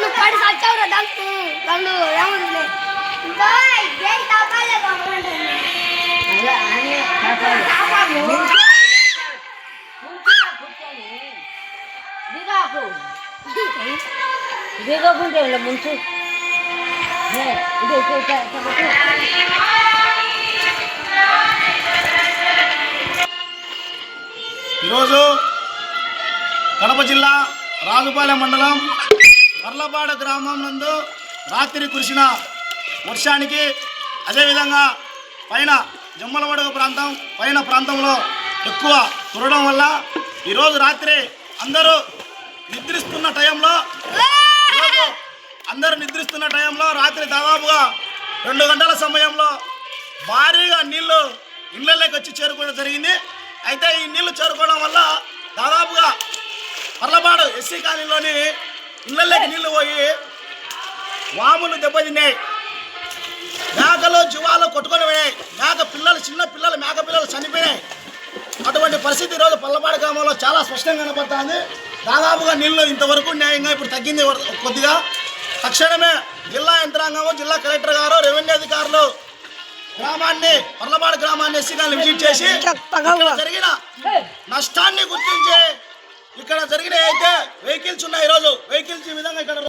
నువ్వు పడి సచ్చావురా దిగకుంటే ముంచు. ఈరోజు కడప జిల్లా రాజుపాలెం మండలం పర్లపాడ గ్రామం నందు రాత్రి కురిసిన వర్షానికి అదేవిధంగా పైన జమ్మలమడుగు ప్రాంతం పైన ప్రాంతంలో ఎక్కువ కురవడం వల్ల ఈరోజు రాత్రి అందరూ నిద్రిస్తున్న టైంలో అందరూ నిద్రిస్తున్న టైంలో రాత్రి దాదాపుగా రెండు గంటల సమయంలో భారీగా నీళ్ళు ఇళ్ళలోకి వచ్చి చేరుకోవడం జరిగింది. అయితే ఈ నీళ్ళు చేరుకోవడం వల్ల దాదాపుగా పర్లపాడు ఎస్సీ కాలనీలోని ఇళ్ళలోకి నీళ్ళు పోయి వాములు దెబ్బతిన్నాయి. మేకలు జీవాలు కొట్టుకొని పోయాయి. మేక పిల్లలు చిన్న పిల్లలు మేక పిల్లలు చనిపోయినాయి. అటువంటి పరిస్థితి ఈరోజు పల్లపాడు గ్రామంలో చాలా స్పష్టంగా కనపడుతుంది. దాదాపుగా నీళ్ళు ఇంతవరకు న్యాయంగా ఇప్పుడు తగ్గింది కొద్దిగా. తక్షణమే జిల్లా యంత్రాంగము జిల్లా కలెక్టర్ గారు రెవెన్యూ అధికారులు గ్రామాన్ని పర్లపాడు గ్రామాన్ని ఎస్సీగాన్ని విజిట్ చేసి జరిగిన నష్టాన్ని గుర్తించి ఇక్కడ జరిగిన అయితే వెహికల్స్ ఉన్నాయి ఈరోజు. వెహికల్స్ ఈ విధంగా ఇక్కడ